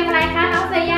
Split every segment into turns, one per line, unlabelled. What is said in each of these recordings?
มอะไรคะน้องเซ
ย่า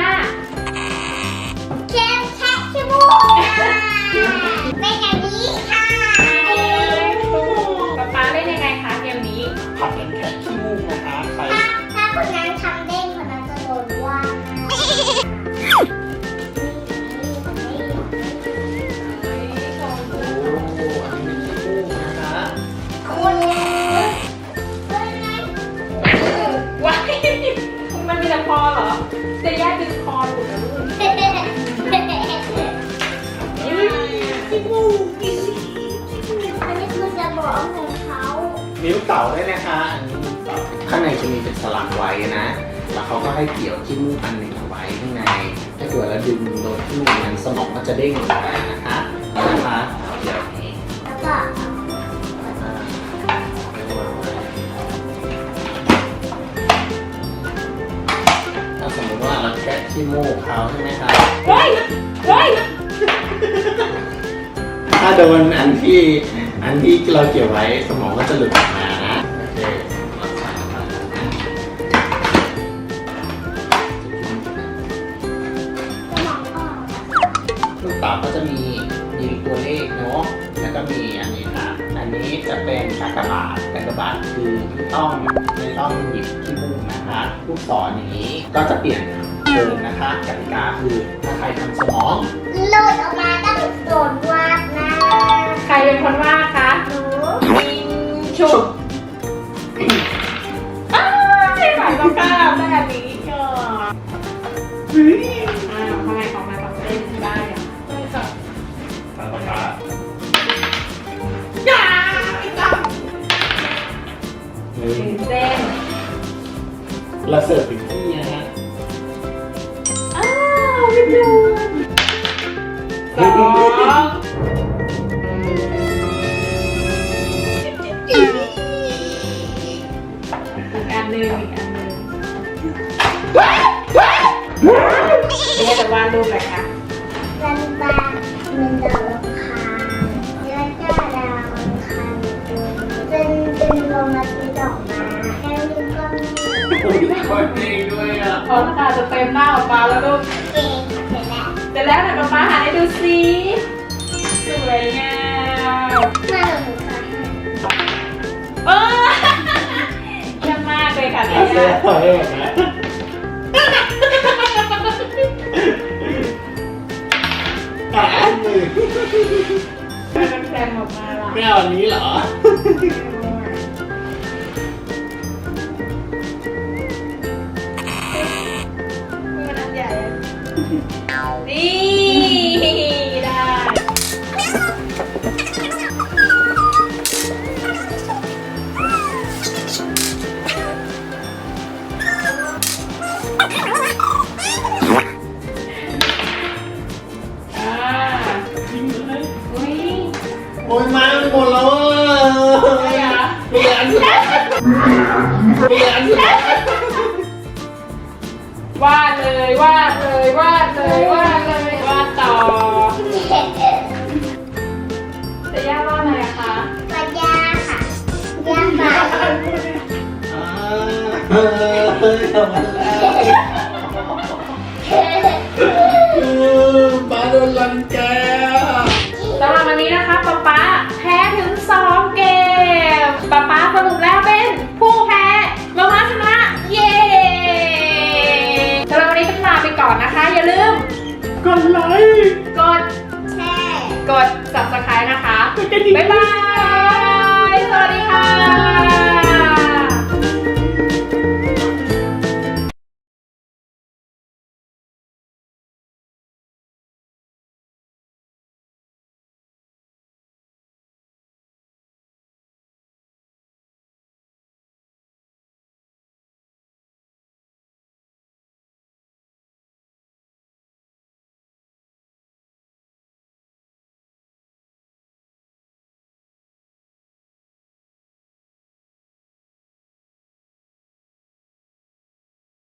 าข้างในจะมีเป็นสลักไว้นะ แล้วเขาก็ให้เกี่ยวที่มูกอันหนึ่งเอาไว้ข้างใน ถ้าเกิดเราดึงโดนที่มูกนั้นสมองก็จะเด้งออกมานะคะนะคะเดี๋ยวนี้
แล้วก็
ถ้าสมมติว่าเราแคะที่มูกเขาใช่ไหมครับ
เฮ้ยเฮ้ย
ถ้าโดนอันที่อันที่เราเกี่ยวไว้สมองก็จะหลุดออกมา เนาะแล้วก็มีอันนี้ค่ะ อันนี้จะเป็นกากบาทกากบาทคือไม่ต้องไม่ต้องหยิบที่มุกนะคะลูกศรอย่างนี้ก็จะเปลี่ยนเดิมนะคะกติกาคือถ้าใครทำสมอง
หลุดออกมาต้องโดนวาดนะ
ใครเป็นคนวาดคะ เรา
เสิร์ฟถึงที่นะฮะ
อ้าวไม่โดูสองอีกอันหนึ่งอีกอันหนึ่งเป็นี่จะวาดรูปอะไรคะ
รันบาเป็นดาวังคารแล้วก็ดาวังคารเป็นเป็นดวงอาทิตย์ออกมาแล้วมันก็ มี
อุ้ยคนเองด้วยอะ
พอตาจะเต็มหน้าป๊าแล้วลูก
เก่งเสร็จแล้ว
เสร็จแล้วไหนป๊าป๊าหาให้ดูสิสวยงาม
มาหนูค่ะ
เออเยี่ยมมากเลยค่ะ
อา
เนี่ย
เซ่ถอยออกนะอะอันหนึ่ง
มันแพลนออกมาล่ะ
ไม่เอาอันนี้เหรอ
นี่ได้อ่าอุ้ย
โอ้ยมาหมดแล้วอะ
อะไรอะ
มีอันสุดท้ายมีอันสุดท้าย วา
ดเลยวาดเลยวาดเลยวาดเลยวาดต่อจะย่าวาดอะไรอะคะ
ปัญญาค่ะยาค่ะ
อ่าเออเฮ้ยทำอะไรอืมปลาโดนรังแก
ก
ด